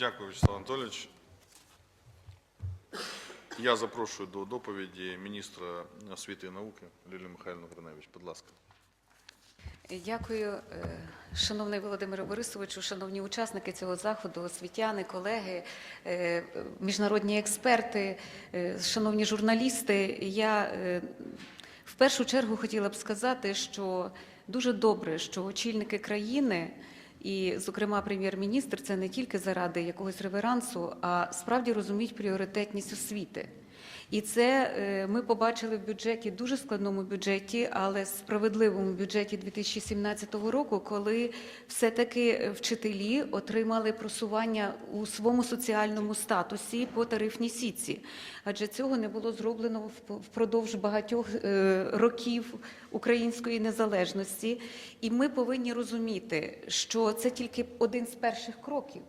Дякую, Вячеслав Анатолійович. Я запрошую до доповіді міністра освіти і науки Лілію Михайловну Гриневич. Будь ласка. Дякую, е, шановний Володимире Борисовичу, шановні учасники цього заходу, освітяни, колеги, е, міжнародні експерти, е, шановні журналісти. Я в першу чергу хотіла б сказати, що дуже добре, що очільники країни. І, зокрема, прем'єр-міністр це не тільки заради якогось реверансу, а справді розуміють пріоритетність освіти. І це е, ми побачили в бюджеті, дуже складному бюджеті, але справедливому бюджеті 2017 року, коли все-таки вчителі отримали просування у своєму соціальному статусі по тарифній сітці. Адже цього не було зроблено впродовж багатьох е, років української незалежності. І ми повинні розуміти, що це тільки один з перших кроків.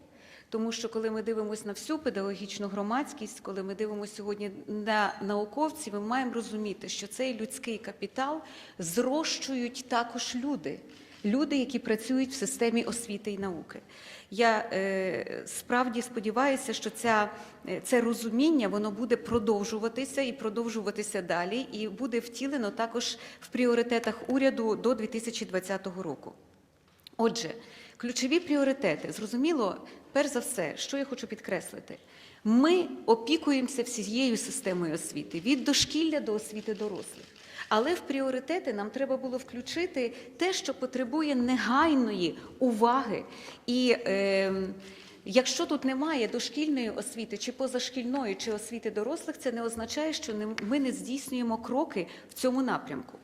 Тому що коли ми дивимося на всю педагогічну громадськість, коли ми дивимося сьогодні на науковців, ми маємо розуміти, що цей людський капітал зрощують також люди, люди, які працюють в системі освіти і науки. Я е, справді сподіваюся, що ця, е, це розуміння воно буде продовжуватися і продовжуватися далі, і буде втілено також в пріоритетах уряду до 2020 року. Отже, ключові пріоритети. Зрозуміло, перш за все, що я хочу підкреслити. Ми опікуємося всією системою освіти від дошкілля до освіти дорослих. Але в пріоритети нам треба було включити те, що потребує негайної уваги. І е, якщо тут немає дошкільної освіти, чи позашкільної, чи освіти дорослих, це не означає, що ми не здійснюємо кроки в цьому напрямку.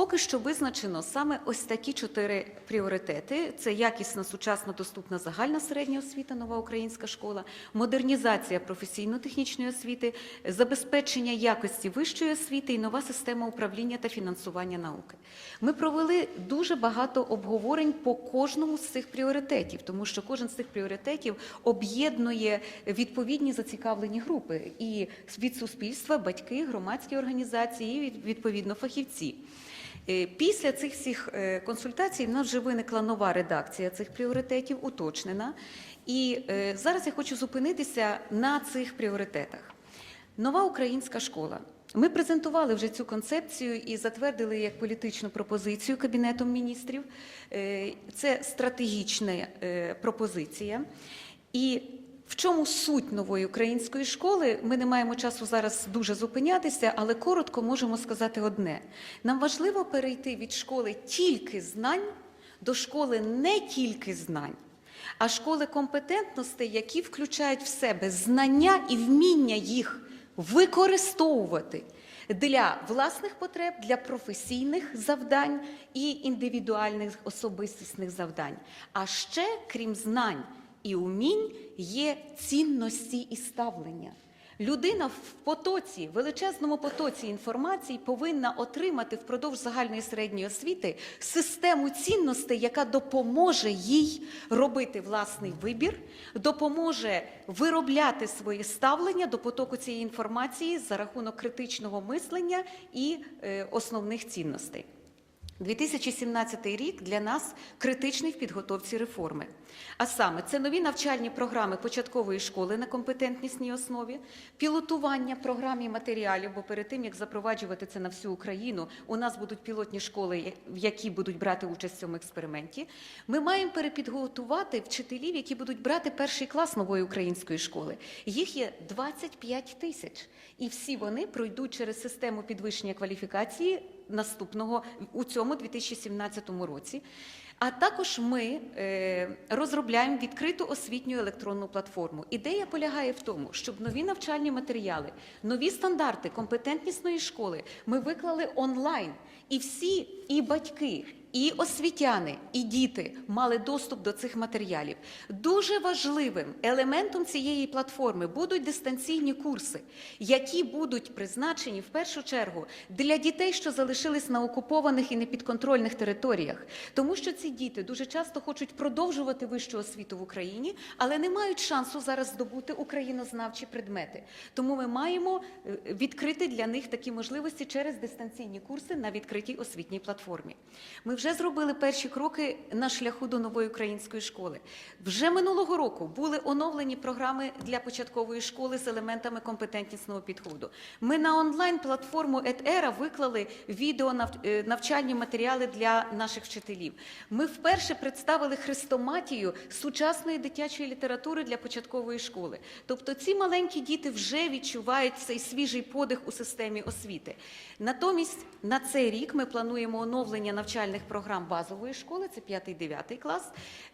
Поки що визначено саме ось такі чотири пріоритети: це якісна, сучасна, доступна загальна середня освіта, нова українська школа, модернізація професійно-технічної освіти, забезпечення якості вищої освіти і нова система управління та фінансування науки. Ми провели дуже багато обговорень по кожному з цих пріоритетів, тому що кожен з цих пріоритетів об'єднує відповідні зацікавлені групи і від суспільства, батьки, громадські організації, і відповідно фахівці. Е, Після цих всіх е, консультацій в нас вже виникла нова редакція цих пріоритетів, уточнена. І е, зараз я хочу зупинитися на цих пріоритетах. Нова українська школа. Ми презентували вже цю концепцію і затвердили як політичну пропозицію Кабінетом міністрів. Це стратегічна пропозиція. І в чому суть нової української школи? Ми не маємо часу зараз дуже зупинятися, але коротко можемо сказати одне: нам важливо перейти від школи тільки знань до школи не тільки знань, а школи компетентностей, які включають в себе знання і вміння їх використовувати для власних потреб, для професійних завдань і індивідуальних особистісних завдань. А ще, крім знань і умінь, є цінності і ставлення. Людина в потоці, величезному потоці інформації повинна отримати впродовж загальної середньої освіти систему цінностей, яка допоможе їй робити власний вибір, допоможе виробляти своє ставлення до потоку цієї інформації за рахунок критичного мислення і е, основних цінностей. 2017 рік для нас критичний в підготовці реформи. А саме це нові навчальні програми початкової школи на компетентнісній основі, пілотування програм і матеріалів, бо перед тим як запроваджувати це на всю Україну, у нас будуть пілотні школи, в які будуть брати участь в цьому експерименті. Ми маємо перепідготувати вчителів, які будуть брати перший клас нової української школи. Їх є 25 тисяч, і всі вони пройдуть через систему підвищення кваліфікації наступного у цьому 2017 році. А також ми е, розробляємо відкриту освітню електронну платформу. Ідея полягає в тому, щоб нові навчальні матеріали, нові стандарти компетентнісної школи ми виклали онлайн, і всі, і батьки, і освітяни, і діти мали доступ до цих матеріалів. Дуже важливим елементом цієї платформи будуть дистанційні курси, які будуть призначені в першу чергу для дітей, що залишились на окупованих і непідконтрольних територіях, тому що ці діти дуже часто хочуть продовжувати вищу освіту в Україні, але не мають шансу зараз здобути українознавчі предмети. Тому ми маємо е, відкрити для них такі можливості через дистанційні курси на відкритій освітній платформі. Ми вже зробили перші кроки на шляху до нової української школи. Вже минулого року були оновлені програми для початкової школи з елементами компетентнісного підходу. Ми на онлайн-платформу EdEra виклали відео е, навчальні матеріали для наших вчителів. Ми вперше представили хрестоматію сучасної дитячої літератури для початкової школи. Тобто ці маленькі діти вже відчувають цей свіжий подих у системі освіти. Натомість на цей рік ми плануємо оновлення навчальних програм базової школи, це 5-9 клас.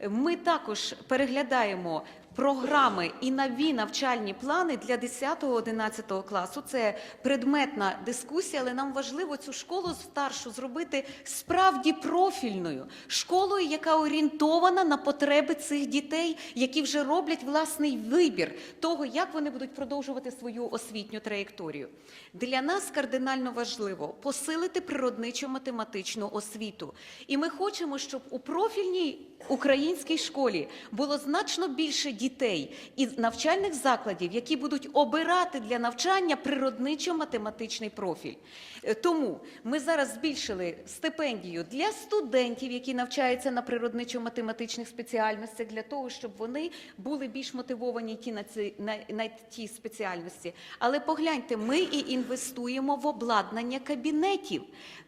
Ми також переглядаємо програми і нові навчальні плани для 10-11 класу. Це предметна дискусія, але нам важливо цю школу старшу зробити справді профільною школою, яка орієнтована на потреби цих дітей, які вже роблять власний вибір того, як вони будуть продовжувати свою освітню траєкторію. Для нас кардинально важливо посилити природничо-математичну освіту. І ми хочемо, щоб у профільній українській школі було значно більше дітей і навчальних закладів, які будуть обирати для навчання природничо-математичний профіль. Е, Тому ми зараз збільшили стипендію для студентів, які навчаються на природничо-математичних спеціальностях, для того, щоб вони були більш мотивовані йти на ці на, на ті спеціальності. Але погляньте, ми і інвестуємо в обладнання кабінетів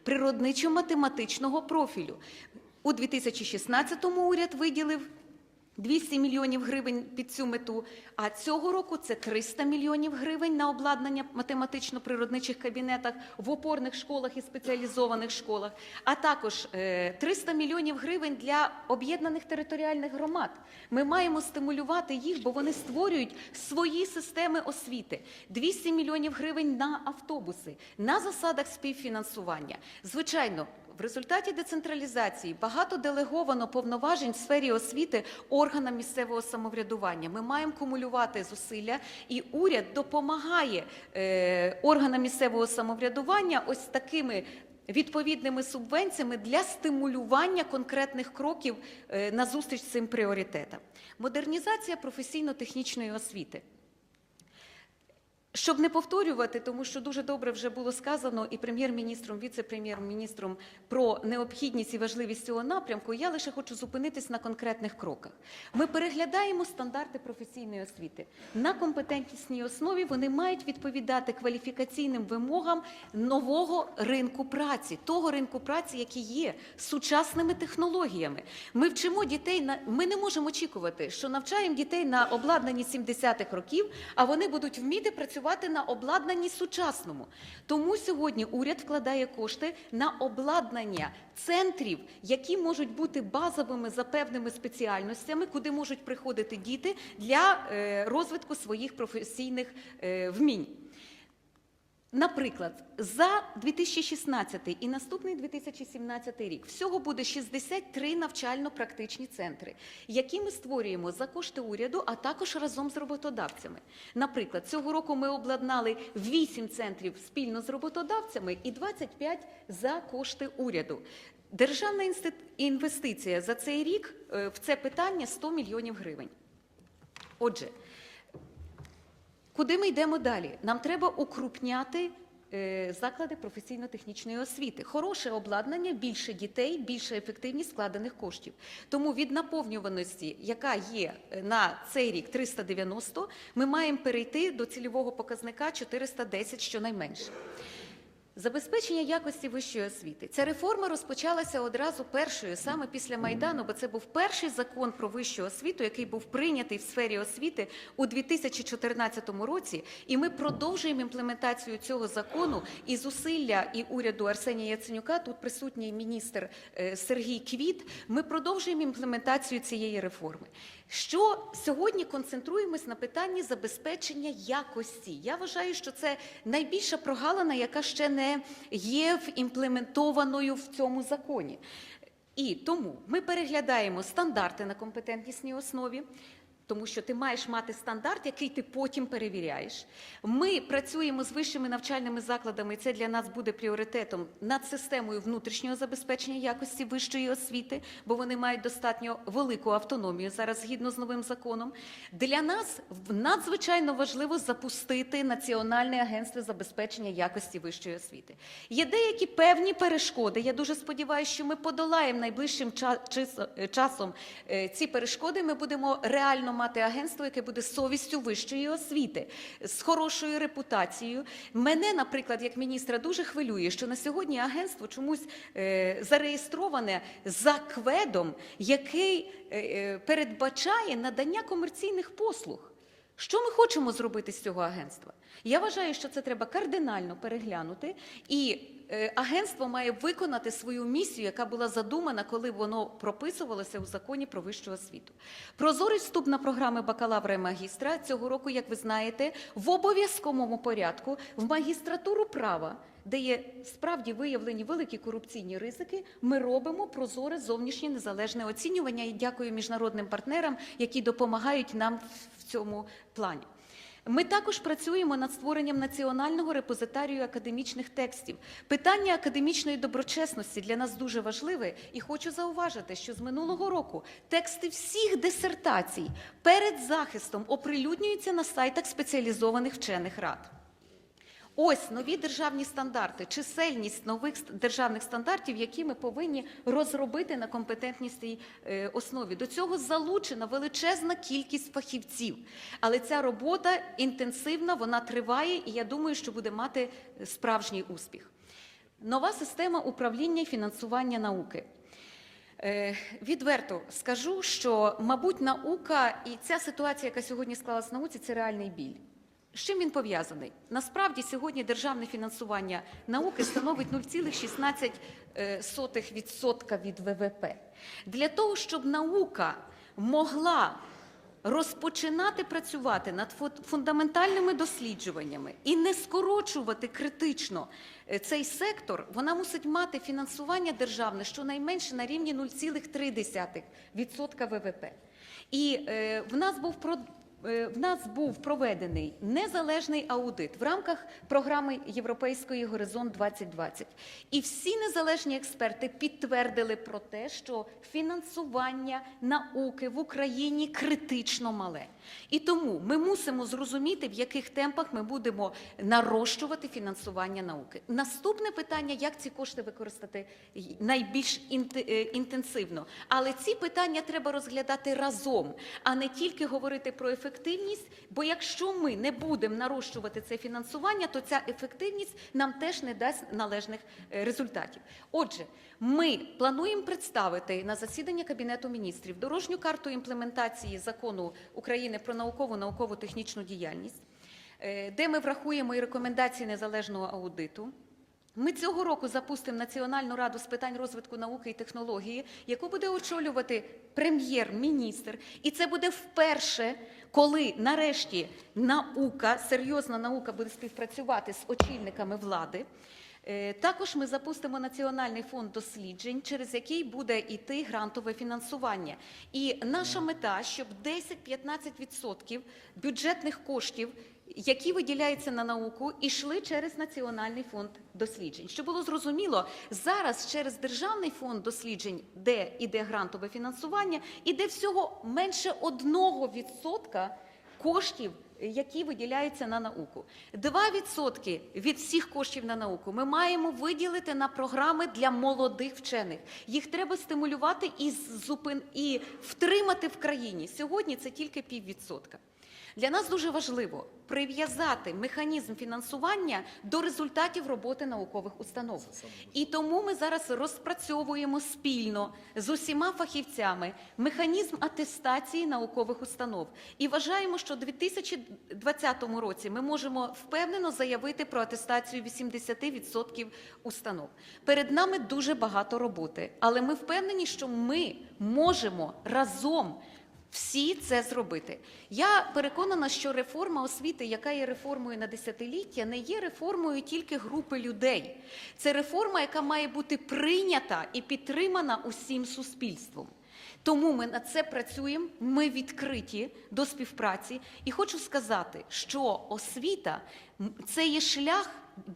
природничо-математичного профілю. У 2016-му уряд виділив 200 мільйонів гривень під цю мету, а цього року це 300 мільйонів гривень на обладнання математично-природничих кабінетах в опорних школах і спеціалізованих школах, а також е, 300 мільйонів гривень для об'єднаних територіальних громад. Ми маємо стимулювати їх, бо вони створюють свої системи освіти. 200 мільйонів гривень на автобуси, на засадах співфінансування. Звичайно, в результаті децентралізації багато делеговано повноважень в сфері освіти органам місцевого самоврядування. Ми маємо кумулювати зусилля, і уряд допомагає е, органам місцевого самоврядування ось такими. Відповідними субвенціями для стимулювання конкретних кроків е, назустріч цим пріоритетам. Модернізація професійно-технічної освіти. Щоб не повторювати, тому що дуже добре вже було сказано і прем'єр-міністром, віце-прем'єр-міністром про необхідність і важливість цього напрямку, я лише хочу зупинитись на конкретних кроках. Ми переглядаємо стандарти професійної освіти. На компетентнісній основі вони мають відповідати кваліфікаційним вимогам нового ринку праці, того ринку праці, який є сучасними технологіями. Ми вчимо дітей на ми не можемо очікувати, що навчаємо дітей на обладнанні 70-х років, а вони будуть вміти працювати на обладнанні сучасному. Тому сьогодні уряд вкладає кошти на обладнання центрів, які можуть бути базовими за певними спеціальностями, куди можуть приходити діти для е, розвитку своїх професійних е, вмінь. Наприклад, за 2016 і наступний 2017 рік всього буде 63 навчально-практичні центри, які ми створюємо за кошти уряду, а також разом з роботодавцями. Наприклад, цього року ми обладнали 8 центрів спільно з роботодавцями і 25 за кошти уряду. Державна інвестиція за цей рік е, в це питання 100 мільйонів гривень. Отже, Куди ми йдемо далі? Нам треба укрупняти е, заклади професійно-технічної освіти. Хороше обладнання, більше дітей, більша ефективність складених коштів. Тому від наповнюваності, яка є е, на цей рік 390, ми маємо перейти до цільового показника 410 щонайменше. Забезпечення якості вищої освіти. Ця реформа розпочалася одразу першою, саме після Майдану, бо це був перший закон про вищу освіту, який був прийнятий в сфері освіти у 2014 році. І ми продовжуємо імплементацію цього закону і зусилля і уряду Арсенія Яценюка. Тут присутній міністр е, Сергій Квіт. Ми продовжуємо імплементацію цієї реформи. Що сьогодні концентруємось на питанні забезпечення якості. Я вважаю, що це найбільша прогалина, яка ще не є імплементованою в цьому законі. І тому ми переглядаємо стандарти на компетентнісній основі. Тому що ти маєш мати стандарт, який ти потім перевіряєш. Ми працюємо з вищими навчальними закладами, і це для нас буде пріоритетом над системою внутрішнього забезпечення якості вищої освіти, бо вони мають достатньо велику автономію зараз згідно з новим законом. Для нас надзвичайно важливо запустити Національне агентство забезпечення якості вищої освіти. Є деякі певні перешкоди. Я дуже сподіваюся, що ми подолаємо найближчим е, часом е, ці перешкоди. Ми будемо реально мати агентство, яке буде совістю вищої освіти з хорошою репутацією. Мене, наприклад, як міністра, дуже хвилює, що на сьогодні агентство чомусь е, зареєстроване за кведом, який е, е, передбачає надання комерційних послуг. Що ми хочемо зробити з цього агентства? Я вважаю, що це треба кардинально переглянути, і е, агентство має виконати свою місію, яка була задумана, коли воно прописувалося у законі про вищу освіту. Прозорий вступ на програми бакалавра і магістра цього року, як ви знаєте, в обов'язковому порядку в магістратуру права. Де є справді виявлені великі корупційні ризики, ми робимо прозоре зовнішнє незалежне оцінювання і дякую міжнародним партнерам, які допомагають нам в цьому плані. Ми також працюємо над створенням національного репозитарію академічних текстів. Питання академічної доброчесності для нас дуже важливе, і хочу зауважити, що з минулого року тексти всіх дисертацій перед захистом оприлюднюються на сайтах спеціалізованих вчених рад. Ось нові державні стандарти, чисельність нових державних стандартів, які ми повинні розробити на компетентній е, основі. До цього залучена величезна кількість фахівців. Але ця робота інтенсивна, вона триває, і я думаю, що буде мати е, справжній успіх. Нова система управління і фінансування науки. Е, Відверто скажу, що, мабуть, наука і ця ситуація, яка сьогодні склалась в науці, це реальний біль. З чим він пов'язаний? Насправді сьогодні державне фінансування науки становить 0,16% від ВВП. Для того, щоб наука могла розпочинати працювати над фундаментальними досліджуваннями і не скорочувати критично е, цей сектор, вона мусить мати фінансування державне щонайменше на рівні 0,3% ВВП. І е, в нас був про. е, В нас був проведений незалежний аудит в рамках програми Європейської Горизонт 2020. І всі незалежні експерти підтвердили про те, що фінансування науки в Україні критично мале. І тому ми мусимо зрозуміти, в яких темпах ми будемо нарощувати фінансування науки. Наступне питання: як ці кошти використати найбільш е, інтенсивно. Але ці питання треба розглядати разом, а не тільки говорити про ефективність. Бо якщо ми не будемо нарощувати це фінансування, то ця ефективність нам теж не дасть належних е, результатів. Отже, ми плануємо представити на засідання Кабінету міністрів дорожню карту імплементації закону України про наукову науково-технічну діяльність, е, де ми врахуємо і рекомендації незалежного аудиту. Ми цього року запустимо Національну раду з питань розвитку науки і технології, яку буде очолювати прем'єр-міністр. І це буде вперше, коли нарешті наука, серйозна наука буде співпрацювати з очільниками влади. Е, Також ми запустимо Національний фонд досліджень, через який буде йти грантове фінансування. І наша мета, щоб 10-15% бюджетних коштів, які виділяються на науку, ішли через Національний фонд досліджень. Щоб було зрозуміло, зараз через Державний фонд досліджень, де іде грантове фінансування, іде всього менше 1% коштів які виділяються на науку. 2% від всіх коштів на науку ми маємо виділити на програми для молодих вчених. Їх треба стимулювати і зупин і втримати в країні. Сьогодні це тільки піввідсотка. Для нас дуже важливо прив'язати механізм фінансування до результатів роботи наукових установ. І тому ми зараз розпрацьовуємо спільно з усіма фахівцями механізм атестації наукових установ. І вважаємо, що у 2020 році ми можемо впевнено заявити про атестацію 80% установ. Перед нами дуже багато роботи, але ми впевнені, що ми можемо разом всі це зробити. Я переконана, що реформа освіти, яка є реформою на десятиліття, не є реформою тільки групи людей. Це реформа, яка має бути прийнята і підтримана усім суспільством. Тому ми над це працюємо. Ми відкриті до співпраці. І хочу сказати, що освіта це є шлях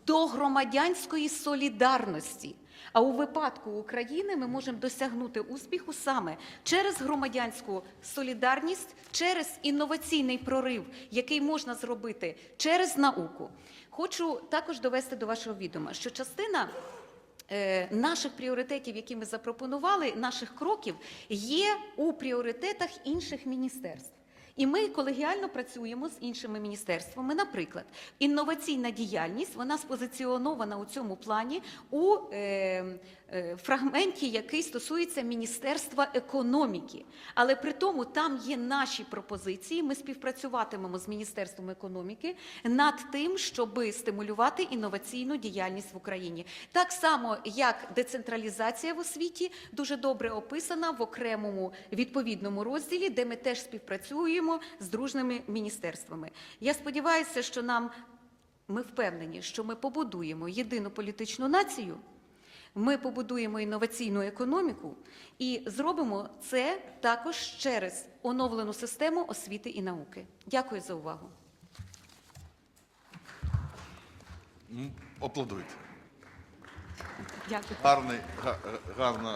до громадянської солідарності. А у випадку України ми можемо досягнути успіху саме через громадянську солідарність, через інноваційний прорив, який можна зробити через науку. Хочу також довести до вашого відома, що частина е, наших пріоритетів, які ми запропонували, наших кроків, є у пріоритетах інших міністерств. І ми колегіально працюємо з іншими міністерствами. Наприклад, інноваційна діяльність вона спозиціонована у цьому плані у е, е, фрагменті, який стосується Міністерства економіки. Але при тому там є наші пропозиції. Ми співпрацюватимемо з Міністерством економіки над тим, щоб стимулювати інноваційну діяльність в Україні. Так само, як децентралізація в освіті дуже добре описана в окремому відповідному розділі, де ми теж співпрацюємо з дружними міністерствами. Я сподіваюся, що нам ми впевнені, що ми побудуємо єдину політичну націю. Ми побудуємо інноваційну економіку і зробимо це також через оновлену систему освіти і науки. Дякую за увагу. Аплодуйте. Дякую. Гарний, гарна